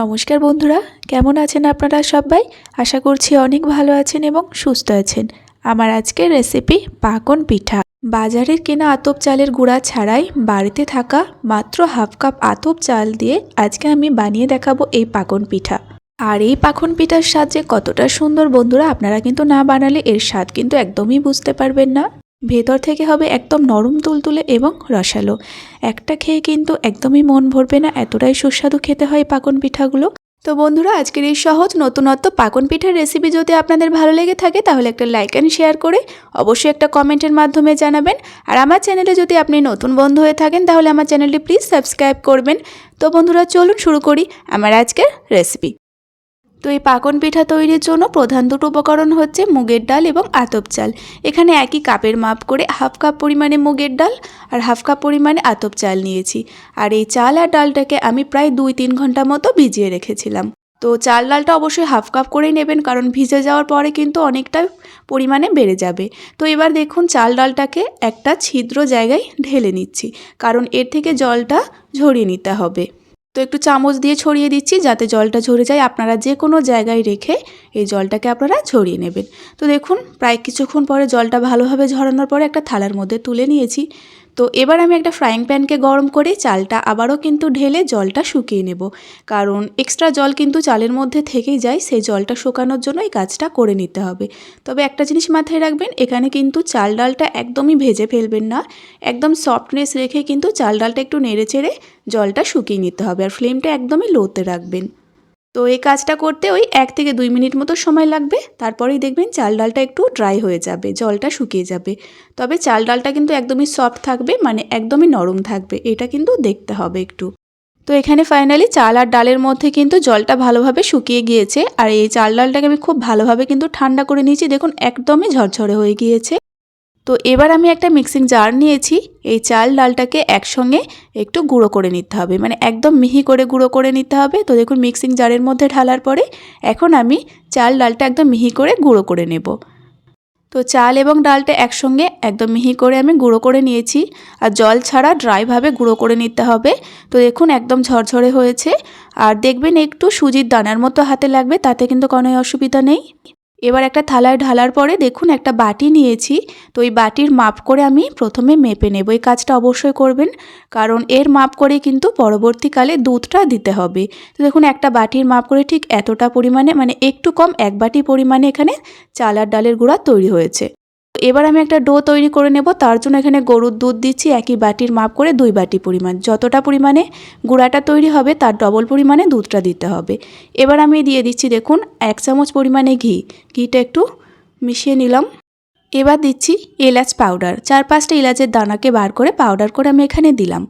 নমস্কার বন্ধুরা, কেমন আছেন আপনারা সবাই? আশা করছি অনেক ভালো আছেন এবং সুস্থ আছেন। আমার আজকের রেসিপি পাকন পিঠা। বাজারের কেনা আতপ চালের গুঁড়া ছাড়াই বাড়িতে থাকা মাত্র হাফ কাপ আতপ চাল দিয়ে আজকে আমি বানিয়ে দেখাবো এই পাকন পিঠা। আর এই পাকন পিঠার স্বাদ যে কতটা সুন্দর বন্ধুরা, আপনারা কিন্তু না বানালে এর স্বাদ কিন্তু একদমই বুঝতে পারবেন না। ভেতর থেকে হবে একদম নরম তুলতুলে এবং রসালো। একটা খেয়ে কিন্তু একদমই মন ভরবে না, এতটাই সুস্বাদু খেতে হয় পাকন পিঠাগুলো। তো বন্ধুরা, আজকের এই সহজ নতুনত্ব পাকন পিঠার রেসিপি যদি আপনাদের ভালো লেগে থাকে, তাহলে একটা লাইক অ্যান্ড শেয়ার করে অবশ্যই একটা কমেন্টের মাধ্যমে জানাবেন। আর আমার চ্যানেলে যদি আপনি নতুন বন্ধু হয়ে থাকেন, তাহলে আমার চ্যানেলটি প্লিজ সাবস্ক্রাইব করবেন। তো বন্ধুরা, চলুন শুরু করি আমার আজকের রেসিপি তো এই পাকন পিঠা তৈরির জন্য প্রধান দুটো উপকরণ হচ্ছে মুগের ডাল এবং আতপ চাল। এখানে একই কাপের মাপ করে হাফ কাপ পরিমাণে মুগের ডাল আর হাফ কাপ পরিমাণে আতপ চাল নিয়েছি। আর এই চাল আর ডালটাকে আমি প্রায় দুই তিন ঘণ্টা মতো ভিজিয়ে রেখেছিলাম। তো চাল ডালটা অবশ্যই হাফ কাপ করেই নেবেন কারণ ভিজে যাওয়ার পরে কিন্তু অনেকটা পরিমাণে বেড়ে যাবে। তো এবার দেখুন চাল ডালটাকে একটা ছিদ্র জায়গায় ঢেলে নিচ্ছি, কারণ এর থেকে জলটা ঝরিয়ে নিতে হবে। তো একটু চামচ দিয়ে ছড়িয়ে দিচ্ছি যাতে জলটা ঝরে যায়। আপনারা যে কোনো জায়গায় রেখে এই জলটাকে আপনারা ঝরিয়ে নেবেন। তো দেখুন, প্রায় কিছুক্ষণ পরে জলটা ভালোভাবে ঝরানোর পরে একটা থালার মধ্যে তুলে নিয়েছি। তো এবার আমি একটা ফ্রাইং প্যানকে গরম করে চালটা আবারও কিন্তু ঢেলে জলটা শুকিয়ে নেব। কারণ এক্সট্রা জল কিন্তু চালের মধ্যে থেকেই যায়, সেই জলটা শুকানোর জন্য এই কাজটা করে নিতে হবে। তবে একটা জিনিস মাথায় রাখবেন, এখানে কিন্তু চাল ডালটা একদমই ভেজে ফেলবেন না। একদম সফটনেস রেখে কিন্তু চাল ডালটা একটু নেড়ে চেড়ে জলটা শুকিয়ে নিতে হবে আর ফ্লেমটা একদমই লোতে রাখবেন। তো এই কাজটা করতে ওই এক থেকে দুই মিনিট মতো সময় লাগবে। তারপরেই দেখবেন চাল ডালটা একটু ড্রাই হয়ে যাবে, জলটা শুকিয়ে যাবে। তবে চাল ডালটা কিন্তু একদমই সফট থাকবে মানে একদমই নরম থাকবে, এটা কিন্তু দেখতে হবে একটু। তো এখানে ফাইনালি চাল আর ডালের মধ্যে কিন্তু জলটা ভালোভাবে শুকিয়ে গিয়েছে। আর এই চাল ডালটাকে আমি খুব ভালোভাবে কিন্তু ঠান্ডা করে নিয়েছি, দেখুন একদমই ঝরঝরে হয়ে গিয়েছে। তো এবার আমি একটা মিক্সিং জার নিয়েছি। এই চাল ডালটাকে একসঙ্গে একটু গুঁড়ো করে নিতে হবে। মানে একদম মিহি করে গুঁড়ো করে নিতে হবে। তো দেখুন মিক্সিং জারের মধ্যে ঢালার পরে এখন আমি চাল ডালটা একদম মিহি করে গুঁড়ো করে নেব। তো চাল এবং ডালটা একসঙ্গে একদম মিহি করে আমি গুঁড়ো করে নিয়েছি। আর জল ছাড়া ড্রাইভাবে গুঁড়ো করে নিতে হবে। তো দেখুন একদম ঝরঝরে হয়েছে। আর দেখবেন একটু সুজির দানার মতো হাতে লাগবে, তাতে কিন্তু কোনো অসুবিধা নেই। এবার একটা থালায় ঢালার পরে দেখুন একটা বাটি নিয়েছি। তো ওই বাটির মাপ করে আমি প্রথমে মেপে নেব। এই কাজটা অবশ্যই করবেন, কারণ এর মাপ করে কিন্তু পরবর্তীকালে দুধটা দিতে হবে। তো দেখুন, একটা বাটির মাপ করে ঠিক এতটা পরিমাণে মানে একটু কম, এক বাটি পরিমাণে এখানে চালার ডালের গুঁড়া তৈরি হয়েছে। এবার আমি একটা ডো তৈরি করে নেব, তার জন্য এখানে গরুর দুধ দিচ্ছি, একই বাটির মাপ করে দুই বাটি পরিমাণ। যতটা পরিমাণে গুঁড়াটা তৈরি হবে, তার ডবল পরিমাণে দুধটা দিতে হবে। এবার আমি দিয়ে দিচ্ছি, দেখুন, এক চামচ পরিমাণে ঘি। ঘিটা একটু মিশিয়ে নিলাম। এবার দিচ্ছি এলাচ পাউডার। চার পাঁচটা এলাচের দানাকে বার করে পাউডার করে আমি এখানে দিলাম।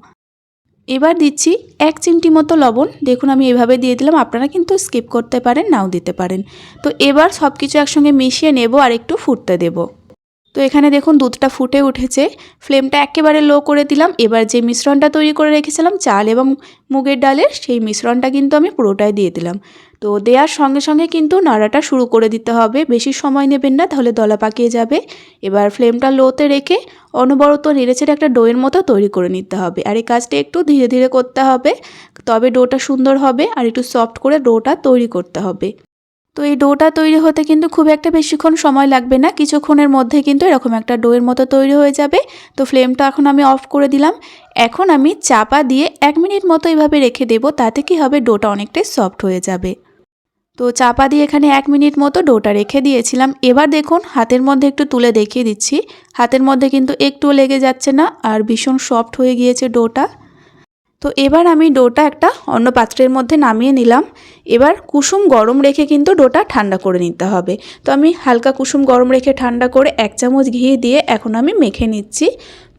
এবার দিচ্ছি এক চিমটি মতো লবণ। দেখুন, আমি এভাবে দিয়ে দিলাম, আপনারা কিন্তু স্কিপ করতে পারেন, নাও দিতে পারেন। তো এবার সব কিছু একসঙ্গে মিশিয়ে নেব আর একটু ফুটতে দেবো। তো এখানে দেখুন দুধটা ফুটে উঠেছে। ফ্লেমটা একেবারে লো করে দিলাম। এবার যে মিশ্রণটা তৈরি করে রেখেছিলাম, চাল এবং মুগের ডালের, সেই মিশ্রণটা কিন্তু আমি পুরোটাই দিয়ে দিলাম। তো দেওয়ার সঙ্গে সঙ্গে কিন্তু নাড়াটা শুরু করে দিতে হবে। বেশি সময় নেবেন না, তাহলে দলা পাকিয়ে যাবে। এবার ফ্লেমটা লোতে রেখে অনবরত নেড়েচেড়ে একটা ডোয়ের মতো তৈরি করে নিতে হবে। আর এই কাজটা একটু ধীরে ধীরে করতে হবে। তবে ডোটা সুন্দর হবে আর একটু সফট করে ডোটা তৈরি করতে হবে। তো এই ডোটা তৈরি হতে কিন্তু খুব একটা বেশিক্ষণ সময় লাগবে না। কিছুক্ষণের মধ্যে কিন্তু এরকম একটা ডোয়ের মতো তৈরি হয়ে যাবে। তো ফ্লেমটা এখন আমি অফ করে দিলাম। এখন আমি চাপা দিয়ে এক মিনিট মতো এইভাবে রেখে দেব, তাতে কি হবে? ডোটা অনেকটাই সফট হয়ে যাবে। তো চাপা দিয়ে এখানে এক মিনিট মতো ডোটা রেখে দিয়েছিলাম। এবার দেখুন, হাতের মধ্যে একটু তুলে দেখিয়ে দিচ্ছি। হাতের মধ্যে কিন্তু একটুও লেগে যাচ্ছে না, আর ভীষণ সফট হয়ে গিয়েছে ডোটা। তো এবার আমি ডোটা একটা অন্য পাত্রের মধ্যে নামিয়ে নিলাম। এবার কুসুম গরম রেখে কিন্তু ডোটা ঠান্ডা করে নিতে হবে। তো আমি হালকা কুসুম গরম রেখে ঠান্ডা করে এক চামচ ঘি দিয়ে এখন আমি মেখে নিচ্ছি।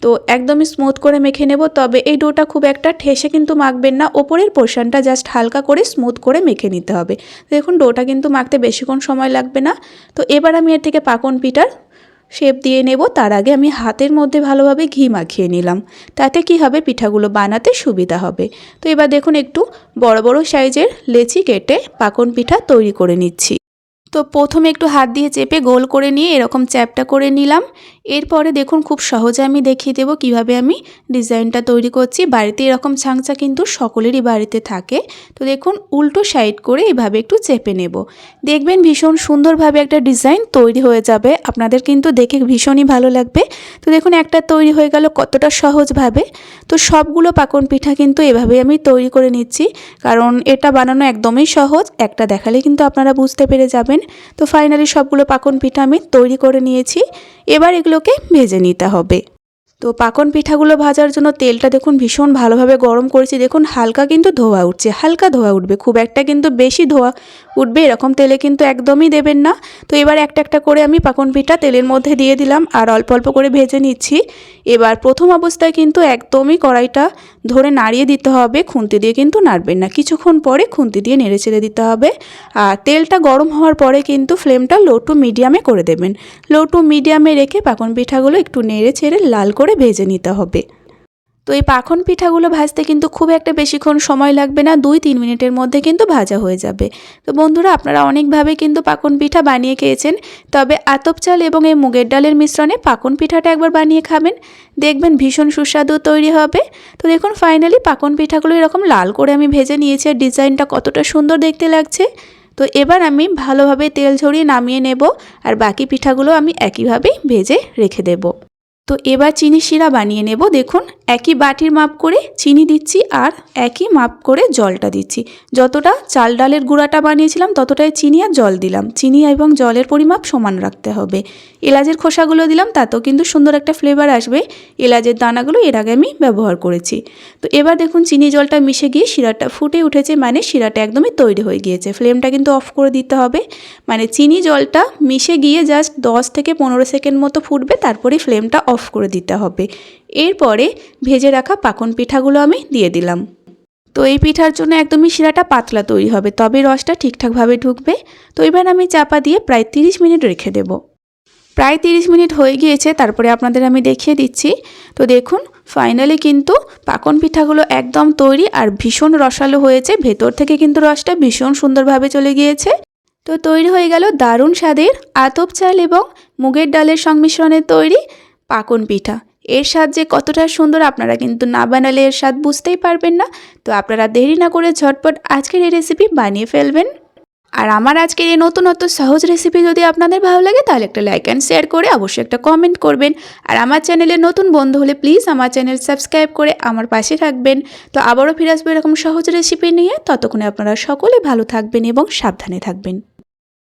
তো একদমই স্মুথ করে মেখে নেব, তবে এই ডোটা খুব একটা ঠেসে কিন্তু মাখবেন না। ওপরের পোর্শনটা জাস্ট হালকা করে স্মুথ করে মেখে নিতে হবে। দেখুন, ডোটা কিন্তু মাখতে বেশিক্ষণ সময় লাগবে না। তো এবার আমি এর থেকে পাকন পিঠার শেপ দিয়ে নেব, তার আগে আমি হাতের মধ্যে ভালোভাবে ঘি মাখিয়ে নিলাম। তাতে কি হবে? পিঠাগুলো বানাতে সুবিধা হবে। তো এবার দেখুন একটু বড় বড় সাইজের লেচি কেটে পাকন পিঠা তৈরি করে নিচ্ছি। তো প্রথমে একটু হাত দিয়ে চেপে গোল করে নিয়ে এরকম চ্যাপটা করে নিলাম। এরপরে দেখুন খুব সহজে আমি দেখিয়ে দেবো কীভাবে আমি ডিজাইনটা তৈরি করছি। বাড়িতে এরকম ছাংচা কিন্তু সকলেরই বাড়িতে থাকে। তো দেখুন উল্টো সাইড করে এভাবে একটু চেপে নেব। দেখবেন ভীষণ সুন্দরভাবে একটা ডিজাইন তৈরি হয়ে যাবে। আপনাদের কিন্তু দেখে ভীষণই ভালো লাগবে। তো দেখুন একটা তৈরি হয়ে গেল কতটা সহজভাবে। তো সবগুলো পাকন পিঠা কিন্তু এভাবে আমি তৈরি করে নিচ্ছি। কারণ এটা বানানো একদমই সহজ। একটা দেখালে কিন্তু আপনারা বুঝতে পেরে যাবেন। তো ফাইনালি সবগুলো পাকন পিঠা আমি তৈরি করে নিয়েছি। এবার এগুলোকে ভেজে নিতে হবে। তো পাকন পিঠাগুলো ভাজার জন্য তেলটা দেখুন ভীষণ ভালোভাবে গরম করেছি। দেখুন হালকা কিন্তু ধোয়া উঠছে, হালকা ধোয়া উঠবে, খুব একটা কিন্তু বেশি ধোয়া উঠবে এরকম তেলে কিন্তু একদমই দেবেন না। তো এবার একটা একটা করে আমি পাকন পিঠা তেলের মধ্যে দিয়ে দিলাম আর অল্প অল্প করে ভেজে নিচ্ছি। এবার প্রথম অবস্থায় কিন্তু একদমই কড়াইটা ধরে নাড়িয়ে দিতে হবে, খুন্তি দিয়ে কিন্তু নাড়বেন না। কিছুক্ষণ পরে খুন্তি দিয়ে নেড়ে ছেড়ে দিতে হবে। আর তেলটা গরম হওয়ার পরে কিন্তু ফ্লেমটা লো টু মিডিয়ামে করে দেবেন। লো টু মিডিয়ামে রেখে পাকন পিঠাগুলো একটু নেড়ে ছেড়ে লাল করে ভেজে নিতে হবে। তো এই পাখন পিঠাগুলো ভাজতে কিন্তু খুব একটা বেশিক্ষণ সময় লাগবে না, দুই তিন মিনিটের মধ্যে কিন্তু ভাজা হয়ে যাবে। তো বন্ধুরা, আপনারা অনেকভাবে কিন্তু পাকন পিঠা বানিয়ে খেয়েছেন, তবে আতপ চাল এবং এই মুগের ডালের মিশ্রণে পাকন পিঠাটা একবার বানিয়ে খাবেন। দেখবেন ভীষণ সুস্বাদু তৈরি হবে। তো দেখুন, ফাইনালি পাকন পিঠাগুলো এরকম লাল করে আমি ভেজে নিয়েছি আর ডিজাইনটা কতটা সুন্দর দেখতে লাগছে। তো এবার আমি ভালোভাবে তেল ঝরিয়ে নামিয়ে নেব আর বাকি পিঠাগুলো আমি একইভাবেই ভেজে রেখে দেবো। তো এবার চিনি শিরা বানিয়ে নেব, দেখুন, একই বাটির মাপ করে চিনি দিচ্ছি আর একই মাপ করে জলটা দিচ্ছি। যতটা চাল ডালের গুঁড়াটা বানিয়েছিলাম, ততটাই চিনি আর জল দিলাম। চিনি এবং জলের পরিমাপ সমান রাখতে হবে। এলাচের খোসাগুলো দিলাম, তাতেও কিন্তু সুন্দর একটা ফ্লেভার আসবে। এলাচের দানাগুলো এর আগে আমি ব্যবহার করেছি। তো এবার দেখুন, চিনি জলটা মিশে গিয়ে শিরাটা ফুটে উঠেছে মানে শিরাটা একদমই তৈরি হয়ে গিয়েছে। ফ্লেমটা কিন্তু অফ করে দিতে হবে। মানে চিনি জলটা মিশে গিয়ে জাস্ট দশ থেকে পনেরো সেকেন্ড মতো ফুটবে, তারপরেই ফ্লেমটা অফ করে দিতে হবে। এরপরে ভেজে রাখা পাকন পিঠাগুলো আমি দিয়ে দিলাম। তো এই পিঠার জন্য একদমই শিরাটা পাতলা তৈরি হবে, তবে রসটা ঠিকঠাকভাবে ঢুকবে। তো এবার আমি চাপা দিয়ে প্রায় তিরিশ মিনিট রেখে দেব। প্রায় তিরিশ মিনিট হয়ে গিয়েছে, তারপরে আপনাদের আমি দেখিয়ে দিচ্ছি। তো দেখুন ফাইনালি কিন্তু পাকন পিঠাগুলো একদম তৈরি আর ভীষণ রসালো হয়েছে। ভেতর থেকে কিন্তু রসটা ভীষণ সুন্দরভাবে চলে গিয়েছে। তো তৈরি হয়ে গেল দারুণ স্বাদের আতপ চাল এবং মুগের ডালের সংমিশ্রণে তৈরি পাকন পিঠা। এর স্বাদ যে কতটা সুন্দর আপনারা কিন্তু না বানালে এর স্বাদ বুঝতেই পারবেন না। তো আপনারা দেরি না করে ঝটপট আজকের এই রেসিপি বানিয়ে ফেলবেন। আর আমার আজকের এই নতুনত্ব সহজ রেসিপি যদি আপনাদের ভালো লাগে, তাহলে একটা লাইক অ্যান্ড শেয়ার করে অবশ্যই একটা কমেন্ট করবেন। আর আমার চ্যানেলে নতুন বন্ধু হলে প্লিজ আমার চ্যানেল সাবস্ক্রাইব করে আমার পাশে থাকবেন। তো আবারও ফিরে আসব এরকম সহজ রেসিপি নিয়ে। ততক্ষণে আপনারা সকলে ভালো থাকবেন এবং সাবধানে থাকবেন।